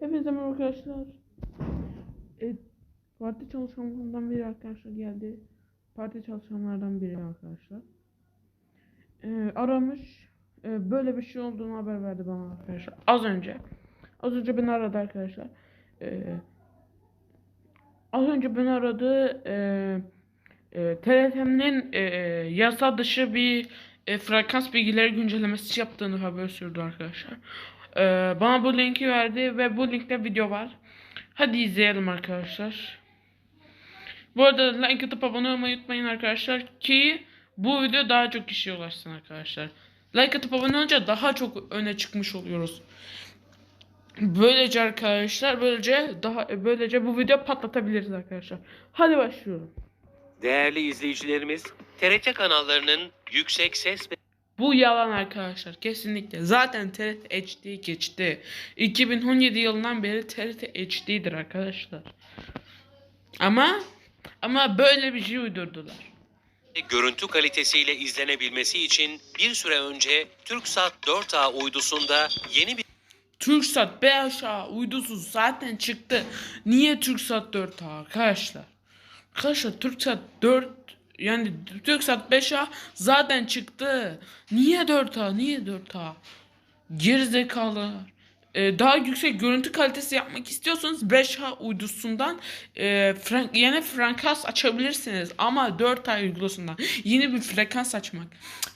Hepinize merhaba arkadaşlar. E, parti çalışanlarından biri arkadaşlar geldi. Parti çalışanlardan biri arkadaşlar. E, aramış. E, böyle bir şey olduğunu haber verdi bana arkadaşlar. Az önce. Az önce beni aradı arkadaşlar. E, az önce beni aradı. E, e, TRT'nin e, yasa dışı bir e, frekans bilgileri güncellemesi yaptığını haber sürdü arkadaşlar. E, bana bu linki verdi ve bu linkte video var. Hadi izleyelim arkadaşlar. Bu arada like atıp abone olmayı unutmayın arkadaşlar ki bu video daha çok kişiye ulaşsın arkadaşlar. Like atıp abone olunca daha çok öne çıkmış oluyoruz. Böylece arkadaşlar böylece daha böylece bu video patlatabiliriz arkadaşlar. Hadi başlıyorum. Değerli izleyicilerimiz, TRT kanallarının yüksek ses ve Bu yalan arkadaşlar kesinlikle. Zaten TRT HD geçti. 2017 yılından beri TRT HD'dir arkadaşlar. Ama ama böyle bir şey uydurdular. görüntü kalitesiyle izlenebilmesi için bir süre önce TürkSat 4A uydusunda yeni bir Türksat 5A uydusu zaten çıktı. Niye Türksat 4A arkadaşlar? Arkadaşlar Türksat 4 yani Türksat 5A zaten çıktı. Niye 4A? Niye 4A? Gerizekalılar. Ee, daha yüksek görüntü kalitesi yapmak istiyorsanız 5H uydusundan e, fren- yeni frekans açabilirsiniz. Ama 4A uydusundan yeni bir frekans açmak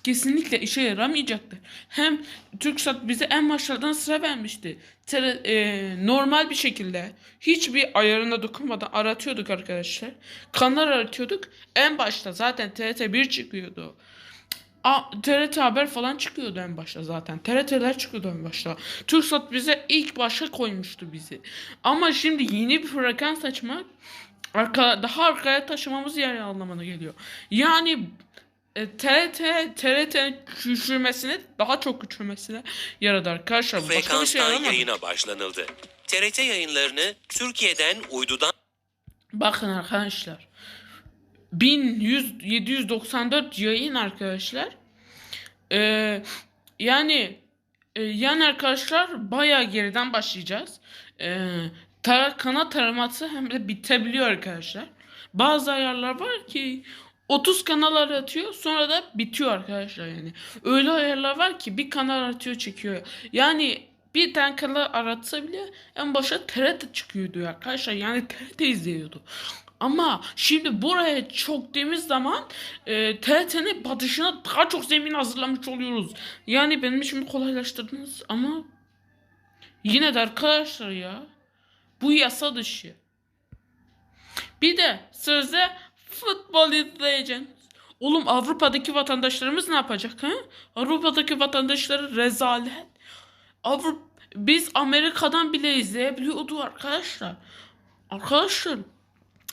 kesinlikle işe yaramayacaktır. Hem TürkSat bize en başlardan sıra vermişti. Tele- e, normal bir şekilde hiçbir ayarına dokunmadan aratıyorduk arkadaşlar. Kanal aratıyorduk. En başta zaten TRT 1 çıkıyordu. A, TRT haber falan çıkıyordu en başta zaten. TRT'ler çıkıyordu en başta. Türksat bize ilk başa koymuştu bizi. Ama şimdi yeni bir frekans açmak arka, daha arkaya taşımamız yer anlamına geliyor. Yani e, TRT TRT'nin küçülmesine daha çok küçülmesine yaradı arkadaşlar. Başka bir şey frekanstan yaramadı. yayına başlanıldı. TRT yayınlarını Türkiye'den uydudan Bakın arkadaşlar. 1794 yayın arkadaşlar. Ee, yani e, yani arkadaşlar bayağı geriden başlayacağız. Ee, tara, kanal taraması hem de bitebiliyor arkadaşlar. Bazı ayarlar var ki 30 kanal aratıyor sonra da bitiyor arkadaşlar yani. Öyle ayarlar var ki bir kanal aratıyor çekiyor. Yani bir tane kanal aratsa bile en başa TRT çıkıyordu arkadaşlar. Yani TRT izliyordu. Ama şimdi buraya çöktüğümüz zaman e, TRT'nin batışına daha çok zemin hazırlamış oluyoruz. Yani benim için kolaylaştırdınız ama yine de arkadaşlar ya bu yasa dışı. Bir de sözde futbol izleyeceksiniz. Oğlum Avrupa'daki vatandaşlarımız ne yapacak ha? Avrupa'daki vatandaşları rezalet. Avrupa biz Amerika'dan bile izleyebiliyorduk arkadaşlar. Arkadaşlar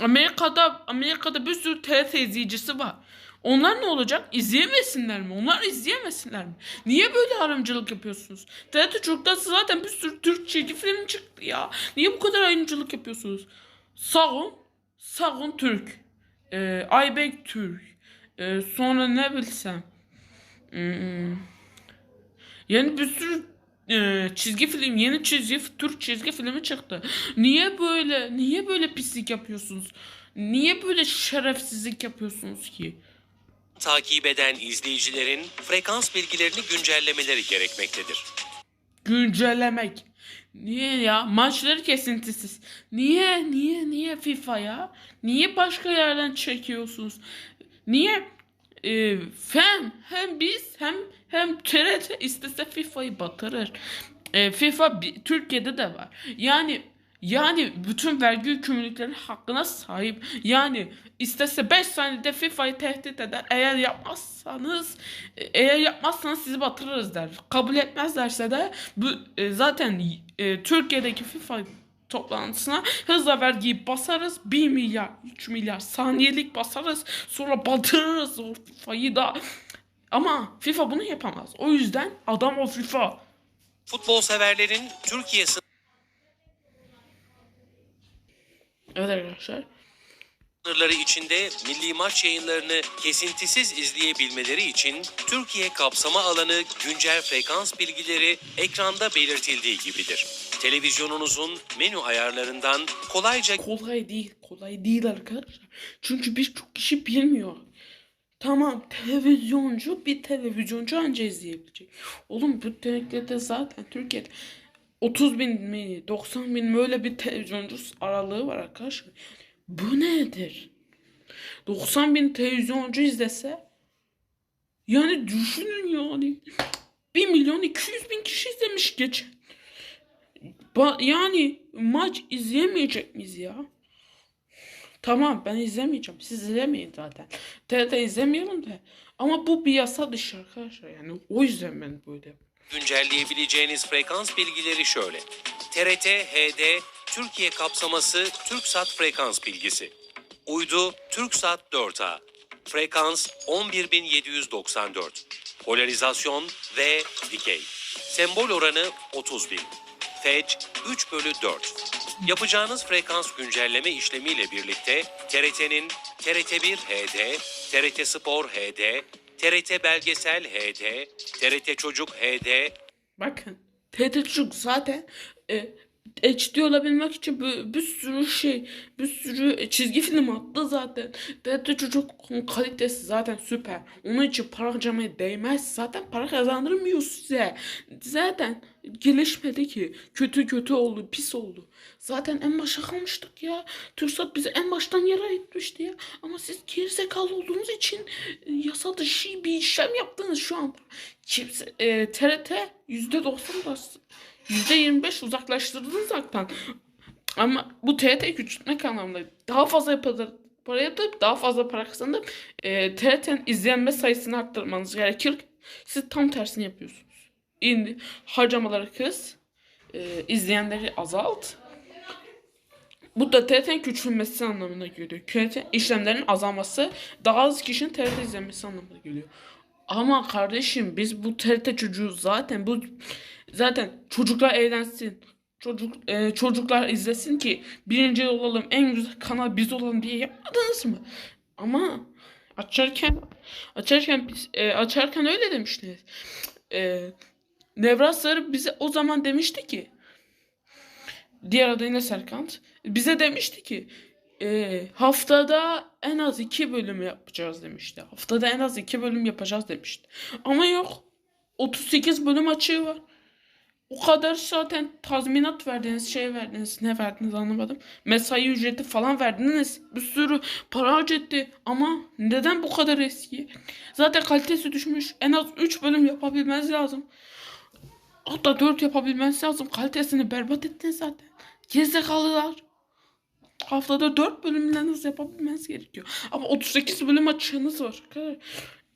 Amerika'da Amerika'da bir sürü TRT izleyicisi var. Onlar ne olacak? İzleyemesinler mi? Onlar izleyemesinler mi? Niye böyle ayrımcılık yapıyorsunuz? TRT Türk'ten zaten bir sürü Türk çizgi film çıktı ya. Niye bu kadar ayrımcılık yapıyorsunuz? Sağın, Sağın Türk. Ee, Aybek Türk. Ee, sonra ne bilsem. Hmm. Yani bir sürü e, çizgi film, yeni çizgi, Türk çizgi filmi çıktı. Niye böyle, niye böyle pislik yapıyorsunuz? Niye böyle şerefsizlik yapıyorsunuz ki? takip eden izleyicilerin frekans bilgilerini güncellemeleri gerekmektedir. Güncellemek. Niye ya? Maçları kesintisiz. Niye, niye, niye FIFA ya? Niye başka yerden çekiyorsunuz? Niye? Ee, hem, hem biz hem hem TRT istese FIFA'yı batırır. Ee, FIFA Türkiye'de de var. Yani yani bütün vergi yükümlülüklerinin hakkına sahip. Yani istese 5 saniyede FIFA'yı tehdit eder. Eğer yapmazsanız eğer yapmazsanız sizi batırırız der. Kabul etmezlerse de bu e, zaten e, Türkiye'deki FIFA toplantısına hızla vergiyi basarız. 1 milyar, 3 milyar saniyelik basarız. Sonra batırırız o FIFA'yı da. Ama FIFA bunu yapamaz. O yüzden adam o FIFA. Futbol severlerin Türkiye Evet arkadaşlar. Sınırları içinde milli maç yayınlarını kesintisiz izleyebilmeleri için Türkiye kapsama alanı güncel frekans bilgileri ekranda belirtildiği gibidir. Televizyonunuzun menü ayarlarından kolayca Kolay değil. Kolay değil arkadaşlar. Çünkü birçok kişi bilmiyor. Tamam televizyoncu bir televizyoncu anca izleyebilecek. Oğlum bu tenekede zaten Türkiye'de 30 bin mi 90 bin mi öyle bir televizyoncu aralığı var arkadaşlar. Bu nedir? 90 bin televizyoncu izlese yani düşünün yani 1 milyon 200 bin kişi izlemiş geçen. Ba- yani maç izleyemeyecek miyiz ya? Tamam ben izlemeyeceğim. Siz izlemeyin zaten. TRT izlemiyorum da. Ama bu bir yasa dışı arkadaşlar. Yani o yüzden ben böyle. güncelleyebileceğiniz frekans bilgileri şöyle. TRT HD Türkiye kapsaması TürkSat frekans bilgisi. Uydu TürkSat 4A. Frekans 11794. Polarizasyon V dikey. Sembol oranı 30 bin. Fetch 3 bölü 4. Yapacağınız frekans güncelleme işlemiyle birlikte TRT'nin TRT1 HD, TRT Spor HD, TRT Belgesel HD, TRT Çocuk HD, Bakın. Çocuk zaten e, HD olabilmek için bir, bir sürü şey, bir sürü çizgi film attı zaten. TRT Çocuk kalitesi zaten süper. Onun için para harcamaya değmez. Zaten para kazandırmıyor size. Zaten gelişmedi ki. Kötü kötü oldu, pis oldu. Zaten en başa kalmıştık ya. Türksat bizi en baştan yere etmişti ya. Ama siz gerizekalı olduğunuz için e, yasa dışı bir işlem yaptınız şu anda. Kimse, e, TRT %90 bas, %25 uzaklaştırdı zaten. Ama bu TRT küçültmek anlamında daha fazla yapılır. Para yapıp daha fazla para kazanıp e, TRT'nin izlenme sayısını arttırmanız gerekir. Siz tam tersini yapıyorsunuz. İndi, harcamaları kız, e, izleyenleri azalt. Bu da TRT'nin küçülmesi anlamına geliyor. TRT işlemlerin azalması daha az kişinin TRT izlemesi anlamına geliyor. Ama kardeşim biz bu TRT çocuğu zaten bu zaten çocuklar eğlensin. Çocuk e, çocuklar izlesin ki birinci olalım en güzel kanal biz olalım diye yapmadınız mı? Ama açarken açarken e, açarken öyle demiştiniz. E, Nevras Sarı bize o zaman demişti ki diğer adıyla Serkant bize demişti ki e, haftada en az iki bölüm yapacağız demişti. Haftada en az iki bölüm yapacağız demişti. Ama yok. 38 bölüm açığı var. O kadar zaten tazminat verdiniz, şey verdiniz, ne verdiniz anlamadım. Mesai ücreti falan verdiniz. Bir sürü para harcadı ama neden bu kadar eski? Zaten kalitesi düşmüş. En az 3 bölüm yapabilmeniz lazım. Hatta 4 yapabilmeniz lazım. Kalitesini berbat ettiniz zaten. Gerizekalılar. Haftada 4 bölümden hız yapabilmeniz gerekiyor. Ama 38 bölüm açığınız var.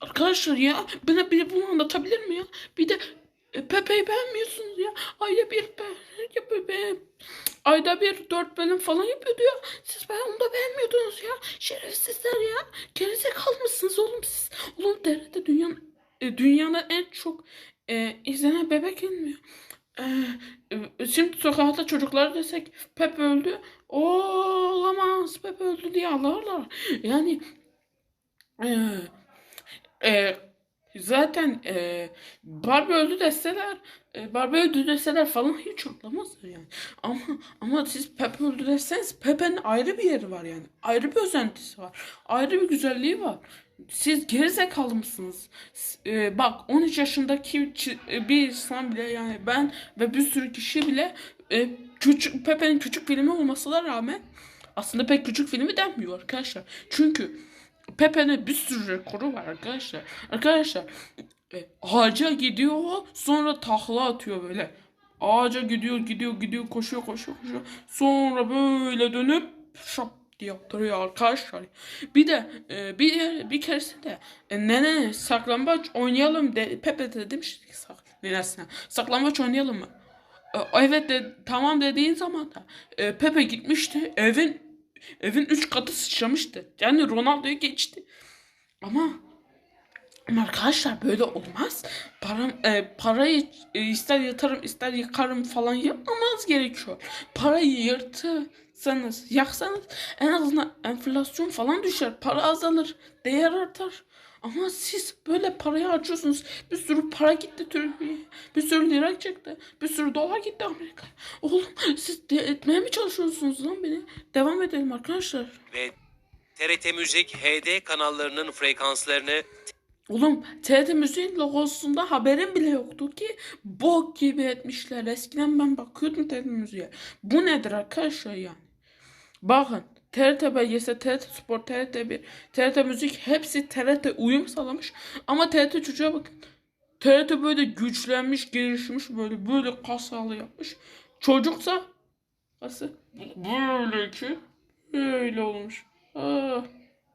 Arkadaşlar, ya bana biri bunu anlatabilir mi ya? Bir de e, Pepe'yi beğenmiyorsunuz ya. Ayda bir be- Pepe. Ayda bir dört bölüm falan yapıyordu ya. Siz ben onu da beğenmiyordunuz ya. Şerefsizler ya. Gerizekalı mısınız oğlum siz? Oğlum TRT dünyanın, e, dünyanın en çok e, izlenen bebek ilmi. E, e, şimdi sokakta çocuklar desek Pepe öldü. O olamaz Pepe öldü diye ağlarlar. Yani e, e, zaten e, Barbie öldü deseler e, Barbie öldü deseler falan hiç anlamazlar yani. Ama ama siz Pepe öldü deseniz Pepe'nin ayrı bir yeri var yani. Ayrı bir özentisi var. Ayrı bir güzelliği var. Siz gerizekalı mısınız? E, bak 13 yaşındaki e, bir insan bile yani ben ve bir sürü kişi bile e, küçük Pepe'nin küçük filmi olmasına rağmen aslında pek küçük filmi denmiyor arkadaşlar. Çünkü Pepe'nin bir sürü rekoru var arkadaşlar. Arkadaşlar e, ağaca gidiyor sonra takla atıyor böyle. Ağaca gidiyor gidiyor gidiyor koşuyor koşuyor koşuyor. Sonra böyle dönüp şap diye oturuyor arkadaşlar. Bir de e, bir bir keresinde e, nene saklambaç oynayalım de Pepe de demiştik sak nenesine. Saklambaç oynayalım mı? E, evet de tamam dediğin zaman da e, Pepe gitmişti evin evin üç katı sıçramıştı. Yani Ronaldo'yu geçti. Ama arkadaşlar böyle olmaz. Param, e, parayı e, ister yatarım ister yıkarım falan yapmamanız gerekiyor. Parayı yırtırsanız, yaksanız en azından enflasyon falan düşer. Para azalır, değer artar. Ama siz böyle parayı harcıyorsunuz. Bir sürü para gitti Türkiye'ye. Bir sürü lira çıktı. Bir sürü dolar gitti Amerika'ya. Oğlum siz de etmeye mi çalışıyorsunuz lan beni? Devam edelim arkadaşlar. ve TRT Müzik HD kanallarının frekanslarını Oğlum TRT Müziğin logosunda haberim bile yoktu ki bok gibi etmişler. Eskiden ben bakıyordum TRT Müziğe. Bu nedir arkadaşlar yani? Bakın TRT belgesel, TRT Spor, TRT 1, TRT Müzik hepsi TRT uyum sağlamış. Ama TRT çocuğa bakın. TRT böyle güçlenmiş, gelişmiş böyle böyle kasalı yapmış. Çocuksa kası böyle ki böyle olmuş. Ah,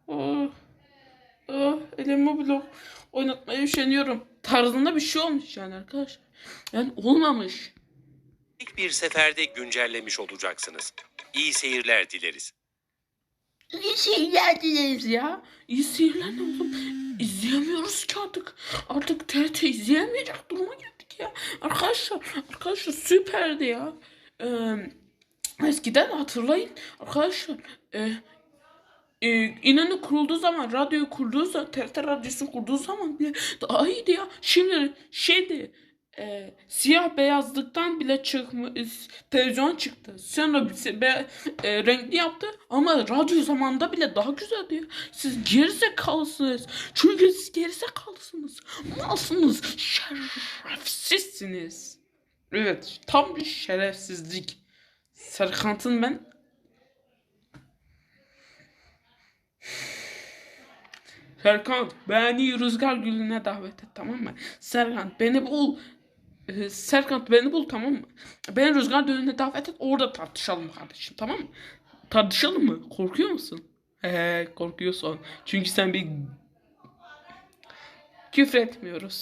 ah. Ah, elime blok oynatmaya üşeniyorum. Tarzında bir şey olmuş yani arkadaşlar. Yani olmamış. ilk bir seferde güncellemiş olacaksınız. İyi seyirler dileriz. İyi seyirler ya. İyi ne oğlum? İzleyemiyoruz ki artık. Artık TRT izleyemeyecek duruma geldik ya. Arkadaşlar, arkadaşlar süperdi ya. Ee, eskiden hatırlayın arkadaşlar. E, e, İnönü kurulduğu zaman, radyoyu kurduğu zaman, TRT radyosu kurduğu zaman bile daha iyiydi ya. Şimdi şeydi, e, siyah beyazlıktan bile çıkmış, televizyon çıktı. Sonra be, e, renkli yaptı ama radyo zamanında bile daha güzeldi ya. Siz gerizekalısınız. Çünkü siz gerizekalısınız. Malsınız. Şerefsizsiniz. Evet, tam bir şerefsizlik. Serkant'ın ben Serkan beni Rüzgar Gülü'ne davet et tamam mı? Serkan beni bul. Ee, Serkan beni bul tamam mı? Beni Rüzgar Gülü'ne davet et orada tartışalım kardeşim tamam mı? Tartışalım mı? Korkuyor musun? He korkuyorsun. Çünkü sen bir küfür etmiyoruz.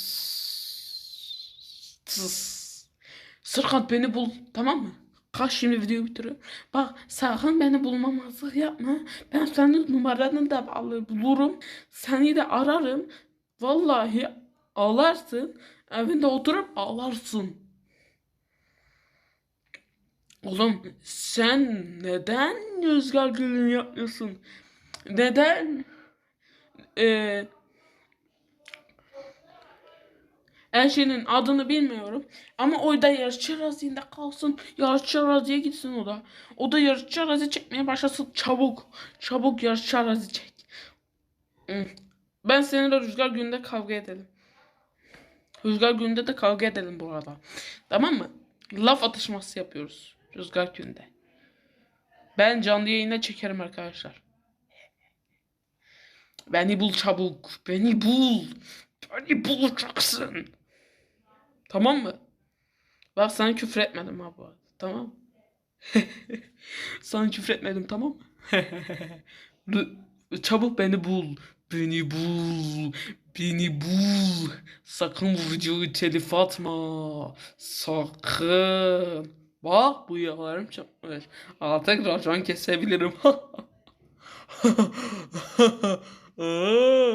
Serkan beni bul tamam mı? Kaç şimdi videoyu bitiriyor. Bak sakın beni bulmamazlık yapma. Ben senin numaranı da bulurum. Seni de ararım. Vallahi ağlarsın. Evinde oturup ağlarsın. Oğlum sen neden Rüzgar Gül'ün yapıyorsun? Neden? Eee Ayşe'nin adını bilmiyorum. Ama o da yarışçı arazinde kalsın. Yarışçı araziye gitsin o da. O da yarışçı arazi çekmeye başlasın. Çabuk. Çabuk yarışçı arazi çek. Ben seninle Rüzgar Günü'nde kavga edelim. Rüzgar Günü'nde de kavga edelim bu arada. Tamam mı? Laf atışması yapıyoruz. Rüzgar Günü'nde. Ben canlı yayında çekerim arkadaşlar. Beni bul çabuk. Beni bul. Beni bulacaksın. Tamam mı? Bak sana küfür etmedim ha. Tamam sana küfür etmedim tamam mı? Çabuk beni bul. Beni bul. Beni bul. Sakın bu videoyu telif atma. Sakın. Bak bu yağlarım çıkmış. Artık racon kesebilirim.